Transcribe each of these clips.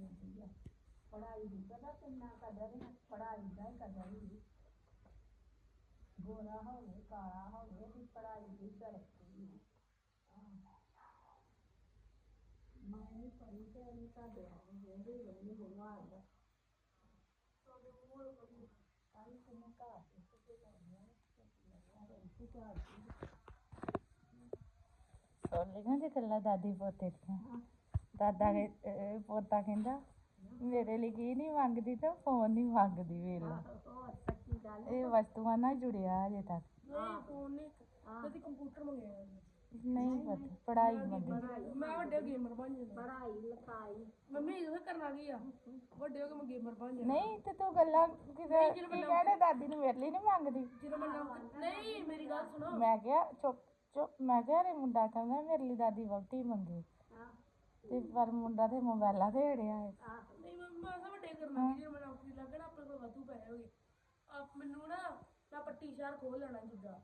ਵਧੀਆ ਪੜ੍ਹਾਈ ਦੀ ਪਤਾ ਕਿੰਨਾ ਕਦਰ ਹੈ ਪੜ੍ਹਾਈ ਦਾ ਹੀ ਕਦਰ ਹੀ ਗੋਰਾ ਹੋਵੇ ਕਾਲਾ ਹੋਵੇ ਉਹਦੀ ਪੜ੍ਹਾਈ ਦੀ ਤਰੱਕੀ ਹੈ ਮੈਂ ਵੀ ਪੜ੍ਹੀ ਤੇ ਉਹਨੂੰ ਤੁਹਾਡੇ ਵੇਂਦੇ ਵੇਂਦੇ ਹੋਵਾਂ ਦਾ ਕਾਈ ਕਿੰਨੇ ਘਰ ਦੇ ਸੁੱਤੇ ਜਾਂਦੇ ਸੁਣ ਲਈਆਂ ਜੇ ਗੱਲਾਂ ਦਾਦੀ ਪੋਤੇ ਦੀਆਂ ਦਾਦਾ ਕਹਿ- ਅਹ ਪੋਤਾ ਕਹਿੰਦਾ ਮੇਰੇ ਲਈ ਕੀ ਨਹੀਂ ਮੰਗਦੀ ਤੇ? ਫੋਨ ਨਹੀਂ ਮੰਗਦੀ ਵੇਖ ਲਾ। ਹੋਰ ਸੱਚੀ ਗੱਲ ਇਹ ਵਸਤੂਆਂ ਨਾਲ ਜੁੜਿਆ ਅਜੇ ਤੱਕ। ਨਹੀਂ ਫੋਨ ਨਹੀਂ। ਕਦੀ ਕੰਪਿਊਟਰ ਮੰਗਿਆ ਨਹੀਂ ਪਤਾ ਪੜ੍ਹਾਈ ਮੰਗੀ ਮੈਂ ਵੱਡੇ ਗੇਮਰ ਬਣ ਜਾਣਾ ਪੜ੍ਹਾਈ ਲਿਖਾਈ। ਮੰਮੀ ਇਹ ਕਰਨਾ ਕੀ ਆ? ਵੱਡੇ ਹੋ ਕੇ ਮੈਂ ਗੇਮਰ ਬਣ ਜਾਣਾ ਨਹੀਂ ਤੇ ਤੂੰ ਗੱਲਾਂ ਕਿਤੇ ਕੀ ਕਹਿੰਦੇ ਦਾਦੀ ਨੂੰ ਮੇਰੇ ਲਈ ਨਹੀਂ ਮੰਗਦੀ? ਜਦੋਂ ਮੈਂ ਨੌਕਰੀ ਨਹੀਂ ਮੇਰੀ ਗੱਲ ਸੁਣੋ। ਮੈਂ ਕਿਹਾ ਚੁੱਪ ਚੁੱਪ ਮੈਂ ਕਿਹਾ ਰੇ ਮੁੰਡਾ ਕਹਿੰਦਾ ਮੇਰੇ ਲਈ ਦਾਦੀ ਵਹੁਟੀ ਮੰਗੇ। ਤੇ ਪਰ ਮੁੰਡਾ ਤੇ ਮੋਬਾਈਲਾਂ ਤੇ ਅੜਿਆ ਹੈ। ਨਹੀਂ ਮੈਂ ਮੈਂ ਤਾਂ ਵੱਡੇ ਕਰਨਾ ਜਦੋਂ ਮੈਂ ਨੌਕਰੀ ਲੱਗਣਾ ਆਪਣੇ ਕੋਲ ਵਾਧੂ ਪੈਸੇ ਹੋਗੇ ਆਪ ਮੈਨੂੰ ਨਾ ਮੈਂ ਪੱਟੀ ਸ਼ਹਿਰ ਖੋਲ ਲੈਣਾ ਜਿੱਦਾਂ।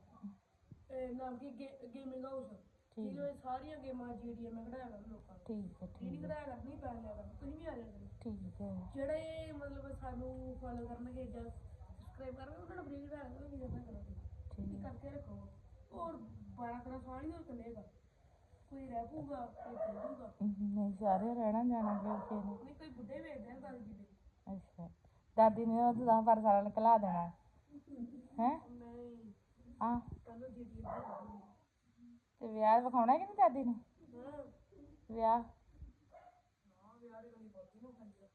ਇਹ ਨਾਮ ਕੀ? ਗੇਮਿੰਗ ਹਾਊਸ ਠੀਕ। ਹੈ ਸਾਰੀਆਂ ਗੇਮਾਂ ਜੀਡੀਏ ਮੈਂ ਖੜਾਇਆ ਕਰ ਲੋਕਾਂ ਨੂੰ। ਠੀਕ ਹੈ ਨਹੀਂ ਖੜਾਇਆ ਕਰਨੀ ਪੈਸੇ ਲਿਆ ਕਰ ਤੁਸੀਂ ਵੀ ਆ ਜਾਇਆ ਕਰੋ। ਠੀਕ ਹੈ। ਜਿਹੜੇ ਮਤਲਬ ਸਾਨੂੰ ਫੋਲੋ ਕਰਨਗੇ ਜਾਂ ਸਬਸਕ੍ਰਾਈਬ ਕਰਨਗੇ ਉਹਨਾਂ ਨੂੰ ਫ੍ਰੀ ਖੜਾਇਆ ਕਰੋ ਵੀ ਜਦਾਂ ਕਰੋਗੇ। ਤੁਸੀਂ ਕਰਕੇ ਰੱਖੋ। ਹੋਰ 12 ਤਰ੍ਹਾਂ ਸਾਰੀ ਹੋਰ ਕੱਲੇਗਾ ਕੋਈ ਰਹਿ ਪੂਗਾ ਕੋਈ ਨਹੀਂ ਸਾਰੇ ਰਹਿਣਾ ਜਾਣਾ ਕਿ ਕਿਸੇ ਨੇ। ਨਹੀਂ ਕੋਈ ਬੁੱਢੇ ਵੇਚਦੇ ਆ ਦਾਦੀ ਜੀ ਦੇ। ਅੱਛਾ। ਦਾਦੀ ਨੇ ਉਹ ਤਾਂ ਪਰ ਸਾਰਾ ਨਿਕਲਾ ਦੇਣਾ। ਹੈ? ਨਹੀਂ। ਆ ਕੱਲ ਜੀ ਦੀ ਹਾਂ ਤੇ ਵਿਆਹ ਵਿਖਾਉਣਾ ਕਿ ਨਹੀਂ ਦਾਦੀ ਨੂੰ? ਵਿਆਹ?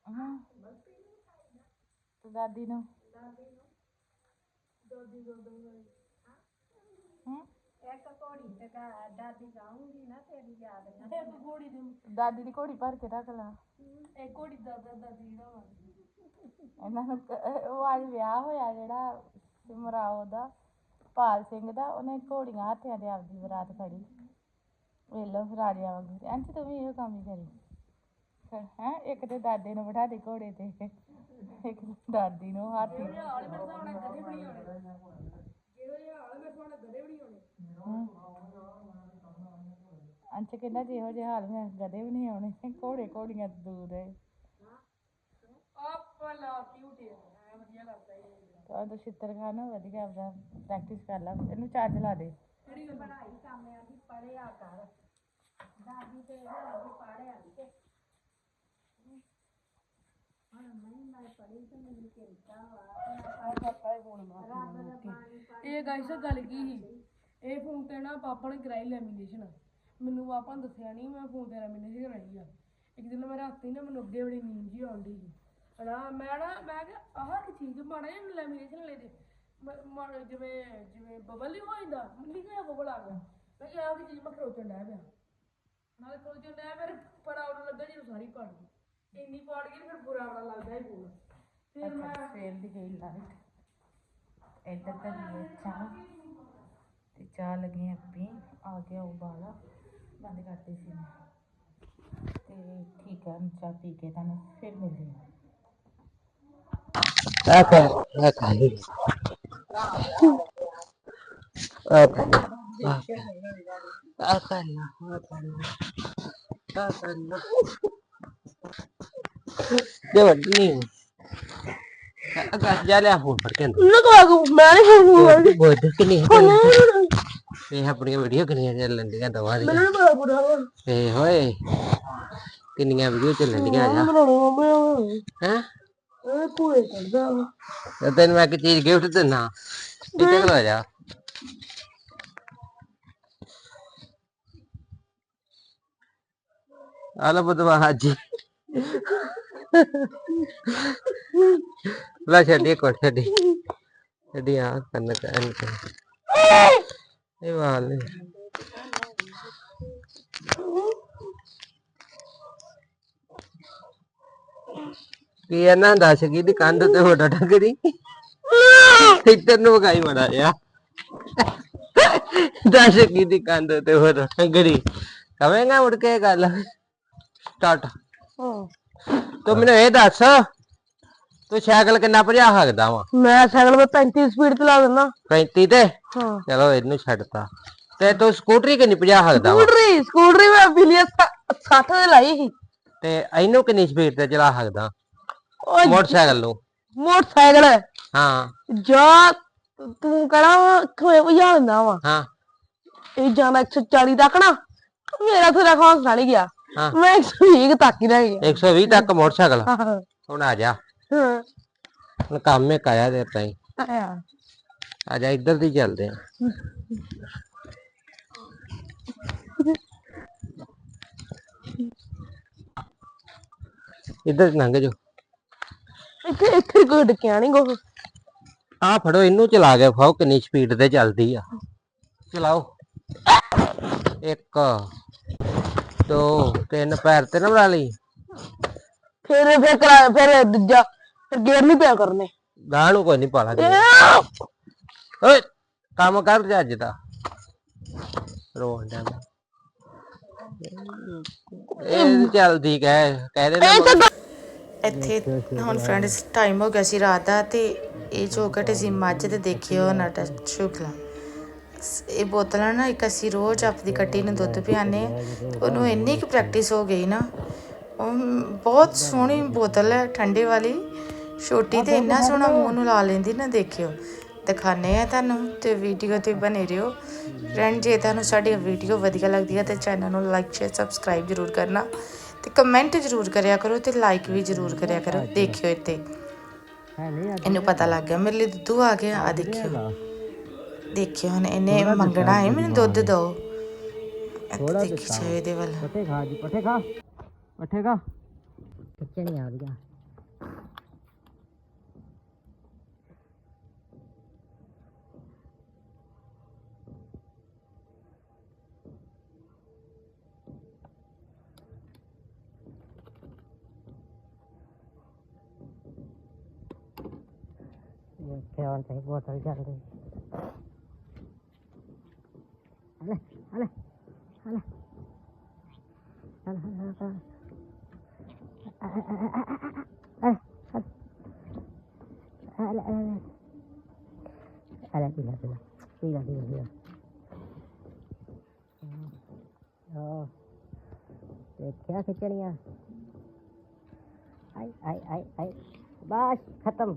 ਹਾਂ ਤੇ ਦਾਦੀ ਨੂੰ? ਦਾਦੀ ਦਾਦਾ ਹੂੰ। ਇੱਕ ਘੋੜੀ ਤੇ ਦਾਦੀ ਗਾਉਂਗੀ ਨਾ ਤੇਰੀ ਯਾਦ ਨਾ ਇੱਕ ਘੋੜੀ ਦੇ ਦਾਦੀ ਦੀ ਘੋੜੀ ਭਰ ਕੇ ਰੱਖ ਲਾ। ਇੱਕ ਘੋੜੀ ਦਾਦਾ ਦਾਦੀ ਜਿਹੜਾ ਵਾ ਇਹਨਾਂ ਨੂੰ ਕ- ਅਹ ਉਹ ਅੱਜ ਵਿਆਹ ਹੋਇਆ ਜਿਹੜਾ ਸਿਮਰਾਓ ਦਾ ਪਾਲ ਸਿੰਘ ਦਾ ਉਹਨੇ ਘੋੜੀਆਂ ਹੱਥਿਆਂ ਤੇ ਆਪਦੀ ਬਰਾਤ ਖੜੀ ਵੇਲੋ ਰਾਜਿਆਂ ਵਾਂਗੂ। ਅੰਚ ਤੂੰ ਵੀ ਇਹੋ ਕੰਮ ਹੀ ਕਰੀ। ਹੈ ਇੱਕ ਤੇ ਦਾਦੇ ਨੂੰ ਬਿਠਾ ਦੇ ਘੋੜੇ ਤੇ ਇੱਕ ਦਾਦੀ ਨੂੰ ਹਾਥੀ ਇਹ ਹਾਲ ਮੇਰੇ ਸਾਹਮਣੇ ਗਧੇ ਵੀ ਨਹੀਂ ਆਉਣੇ ਜਿਹੋ ਜਿਹਾ ਹਾਲ ਮੇਰੇ ਸਾਹਮਣੇ ਗਧੇ ਵੀ ਨਹੀਂ ਆਉਣੇ ਹਮ। ਅੰਚ ਕਹਿੰਦਾ ਜਿਹੋ ਜਿਹਾ ਹਾਲ ਮੈਂ ਗਦੇ ਵੀ ਨਹੀਂ ਆਉਣੇ। ਘੋੜੇ ਘੋੜੀਆਂ ਤੋਂ ਦੂਰ ਹੈ ਆਪਾਂ ਲਾ ਕਿਊਟ ਹੈ ਐ ਵਧੀਆ ਲੱਗਦਾ ਇਹ ਤਾਂ ਤੂੰ ਛਿੱਤਰ ਖਾਣਾ ਵਧੀਆ ਆਪਦਾ ਪ੍ਰੈਕਟਿਸ ਕਰ ਲੈ। ਇਹਨੂੰ ਚਾਰਜ ਲਾ ਦੇ। ਕਰ। ਦਾਦੀ ਤੇ ਤੇ। ਹੁਣ ਮੈਂ ਤੇ ਮੈਨੂੰ ਵਾ। ਬਾਣੀ ਪੜ੍ਹ ਇਹ ਗਾਇਸ ਗੱਲ ਕੀ ਸੀ? ਇਹ ਫੋਨ ਤੇ ਨਾ ਪਾਪਾ ਨੇ ਕਰਾਈ ਲੈਮੀਨੇਸ਼ਨ ਮੈਨੂੰ ਪਾਪਾ ਨੇ ਦੱਸਿਆ ਨਹੀਂ ਮੈਂ ਫੋਨ ਤੇ ਲੈਮੀਨੇਸ਼ਨ ਕਰਾਈ ਆ। ਇੱਕ ਦਿਨ ਮੈਂ ਰਾਤੀ ਨਾ ਮੈਨੂੰ ਅੱਗੇ ਬੜੀ ਨੀਂਦ ਜੀ ਆਉਂਦੀ ਸੀ। ਹਣਾ ਮੈਂ ਨਾ ਮੈਂ ਕਿਹਾ ਆਹ ਕੀ ਚੀਜ਼ ਮਾੜਾ ਜਿਹਾ ਲੈਮੀਨੇਸ਼ਨ ਲੈ ਦੇ ਮ- ਜਿਵੇਂ ਜਿਵੇਂ ਬਬਲ ਨਹੀਂ ਹੋ ਜਾਂਦਾ ਮੰਨੀ ਗਿਆ ਬਬਲ ਆ ਗਿਆ ਮੈਂ ਕਿਹਾ ਆਹ ਕੀ ਚੀਜ਼ ਮੈਂ ਖਰੋਚਣ ਡਿਆ ਪਿਆ। ਨਾਲੇ ਖਰੋਚਣ ਡਿਆ ਮੇਰੇ ਪੜਾ ਉਹਨਾਂ ਲੱਗਾ ਜੀ ਸਾਰੀ ਪੜ ਗਈ। ਇੰਨੀ ਪੜ ਗਈ ਫਿਰ ਬੁਰਾ ਬੜਾ ਲੱਗਦਾ ਹੀ ਫੋਨ ਫਿਰ ਮੈਂ ਸਵੇਰ ਦੀ ਗਈ ਲਾਈਟ ਇੱਧਰ ਤਾਂ ਚਾਹ। ਤੇ ਚਾਹ ਲੱਗੀ ਆ ਪੀ ਆ ਗਿਆ ਉਬਾਲਾ। ਬੰਦ ਕਰਤੀ ਸੀ ਮੈਂ ਤੇ ਠੀਕ ਆ ਹੁਣ ਚਾਹ ਪੀ ਕੇ ਤੁਹਾਨੂੰ ਫਿਰ ਮਿਲਦੇ ਹਾਂ Apa? Apa? Apa? Apa? Apa? Apa? Dia buat ni. Agak jalan aku pergi. ਮੈਂ ਨਹੀਂ ਫੋਨ Bodoh kini. ਇਹ ਆਪਣੀਆਂ ਵੀਡੀਓ ਕਿੰਨੀਆਂ ਚੱਲਣ ਦੀਆਂ ਦਵਾ ਦੀਆਂ। ਮੈਨੂੰ ਬੜਾ ਬੁਰਾ ਵਾ ਏ ਹੋਏ ਕਿੰਨੀਆਂ ਵੀਡੀਓ ਚੱਲਣ ਦੀਆਂ ਆ ਹੈ? ਇਹ ਪੂਰੇ ਕਰਦਾ ਵਾ। ਤੇ ਤੈਨੂੰ ਮੈਂ ਇੱਕ ਚੀਜ਼ ਗਿਫਟ ਦਿੰਨਾ ਇੱਥੇ ਖਲੋ ਜਾ। ਆਲਾ ਬਦਵਾ ਹਾਜੀ ਲਾ ਛੱਡੀ ਕੋਟ ਛੱਡੀ। ਛੱਡੀ ਆ ਕੰਨ ਕੰਨ ਇਹ ਵਾਲ ਨੇ ਕੀ ਇਹ ਨਾ ਦੱਸ ਕੀ ਦੀ ਕੰਧ ਤੇ ਹੋਟਾ ਟੰਗਰੀ ਇੱਧਰ ਨੂੰ ਵਗਾਈ ਮੜਾ ਜਾ ਦੱਸ ਕੀ ਦੀ ਕੰਧ ਤੇ ਹੋਟਾ ਟੰਗਰੀ ਕਵੇਂਗਾ ਮੁੜ ਕੇ ਗੱਲ? ਸਟਾਰਟ। ਤੂੰ ਮੈਨੂੰ ਇਹ ਦੱਸ ਤੂੰ ਸਾਈਕਲ ਕਿੰਨਾ ਭਜਾ ਸਕਦਾ ਵਾ? ਮੈਂ ਸਾਈਕਲ 'ਤੇ 35 ਸਪੀਡ ਚਲਾ ਦਿੰਦਾ। 35 ਤੇ? ਹਾਂ। ਚਲੋ ਇਹਨੂੰ ਛੱਡਤਾ। ਤੇ ਤੂੰ ਸਕੂਟਰੀ ਕਿੰਨੀ ਭਜਾ ਸਕਦਾ ਵਾ? ਸਕੂਟਰੀ ਸਕੂਟਰੀ ਮੈਂ ਬਿਲੀਅਸ 60 ਦੇ ਲਾਈ ਸੀ। ਤੇ ਇਹਨੂੰ ਕਿੰਨੀ ਸਪੀਡ ਤੇ ਚਲਾ ਸਕਦਾ? ਮੋਟਰਸਾਈਕਲ ਨੂੰ। ਮੋਟਰਸਾਈਕਲ ਹਾਂ। ਜਾ ਤੂੰ ਕਹਣਾ ਖੋਏ ਵਜਾ ਦਿੰਦਾ ਵਾ। ਹਾਂ। ਇਹ ਜਾਂਦਾ 140 ਤੱਕ ਨਾ ਮੇਰਾ ਥੋੜਾ ਹੌਸਲਾ ਨਹੀਂ ਗਿਆ। ਮੈਂ 120 ਤੱਕ ਹੀ ਰਹਿ ਗਿਆ। 120 ਤੱਕ ਮੋਟਰਸਾਈਕਲ। ਹੁਣ ਆ ਜਾ। ਹਾਂ। ਹੁਣ ਕੰਮ ਇੱਕ ਆਇਆ ਤੇ ਤਾਈ ਆਇਆ। ਆ ਜਾ ਇੱਧਰ ਦੀ ਚੱਲਦੇ ਆ। ਇੱਧਰ ਦੀ ਲੰਘ ਜਾਓ। ਇੱਥੇ ਇੱਥੇ ਕੋਈ ਡਕਿਆ ਨਹੀਂ ਕੋ ਆ ਫੜੋ ਇਹਨੂੰ ਚਲਾ ਕੇ ਫਾਓ ਕਿੰਨੀ ਸਪੀਡ ਤੇ ਚੱਲਦੀ ਆ। ਚਲਾਓ। ਇੱਕ ਦੋ ਤਿੰਨ ਪੈਰ ਤੇ ਨਾ ਬਣਾ ਲਈ। ਫਿਰ ਫਿਰ ਕਰਾ ਫਿਰ ਦੂਜਾ। ਗੇਰ ਨਹੀਂ ਪਿਆ ਕਰਨੇ। ਗਾਂ ਨੂੰ ਕੋਈ ਨਹੀਂ ਪਾਲਾ ਦੇ ਓਏ ਕੰਮ ਕਰ ਜਾ ਅੱਜ ਦਾ। ਰੋਣ ਮੈਂ। ਇਹ ਚੱਲਦੀ ਕਹਿ ਕਹਿ ਦੇ ਨਾ ਇੱਥੇ ਹੁਣ ਫਰੈਂਡਸ ਟਾਈਮ ਹੋ ਗਿਆ ਸੀ ਰਾਤ ਦਾ ਤੇ ਇਹ ਚੌਕਟ ਅਸੀਂ ਮੱਝ ਤੇ ਦੇਖਿਓ ਨਾਟਾ ਸ਼ੁਕਲਾ ਸ- ਇਹ ਬੋਤਲਾਂ ਨਾ ਇੱਕ ਅਸੀਂ ਰੋਜ਼ ਆਪਦੀ ਕੱਟੀ ਨੂੰ ਦੁੱਧ ਪਿਆਨੇ। ਉਹਨੂੰ ਇੰਨੀ ਕੁ ਪ੍ਰੈਕਟਿਸ ਹੋ ਗਈ ਨਾ। ਉਹ ਬਹੁਤ ਸੋਹਣੀ ਬੋਤਲ ਹੈ ਠੰਡੇ ਵਾਲੀ। ਛੋਟੀ ਤੇ ਇੰਨਾ ਸੋਹਣਾ ਮੂੰਹ ਨੂੰ ਲਾ ਲੈਂਦੀ ਨਾ ਦੇਖਿਓ। ਦਿਖਾਣੇ ਆ ਤੁਹਾਨੂੰ ਤੇ ਵੀਡੀਓ ਤੇ ਬਨੇ ਰਹੋ। ਫਰੈਂਡ ਜੇ ਤੁਹਾਨੂੰ ਸਾਡੀ ਵੀਡੀਓ ਵਧੀਆ ਲੱਗਦੀ ਹੈ ਤੇ ਚੈਨਲ ਨੂੰ ਲਾਈਕ ਸ਼ੇਅਰ ਸਬਸਕ੍ਰਾਈਬ ਜ਼ਰੂਰ ਕਰਨਾ। ਤੇ ਕਮੈਂਟ ਜ਼ਰੂਰ ਕਰਿਆ ਕਰੋ ਤੇ ਲਾਈਕ ਵੀ ਜ਼ਰੂਰ ਕਰਿਆ ਕਰੋ। ਦੇਖਿਓ ਇੱਥੇ। ਇਹਨੂੰ ਪਤਾ ਲੱਗ ਗਿਆ ਮੇਰੇ ਲਈ ਦੁੱਧੂ ਆ ਗਿਆ। ਆ ਦੇਖਿਓ। ਦੇਖਿਓ ਹੁਣ ਇਹਨੇ ਮੰਗਣਾ ਹੈ ਮੈਨੂੰ ਦੁੱਧ ਦਿਓ ਇੱਥੇ ਦੇਖੀ ਇਹਦੇ ਵੱਲ। ਪੱਠੇ ਖਾ ਜੀ ਪੱਠੇ ਖਾ। ਪੱਠੇ ਖਾ। ਖਿੱਚਣੀ ਆ ਉਹਦੀਆਂ ಅಂತ ಬೋಟಲ್ ಜಲ್ದಿ ಅಲ್ಲ ಅಲ್ಲ ಅಲ್ಲ ಅಲ್ಲ ಇಲ್ಲ ಇಲ್ಲ ಇಲ್ಲ ಇಲ್ಲ ಇಲ್ಲ क्या खिचड़ियाँ आई आई आई आई बस ख़त्म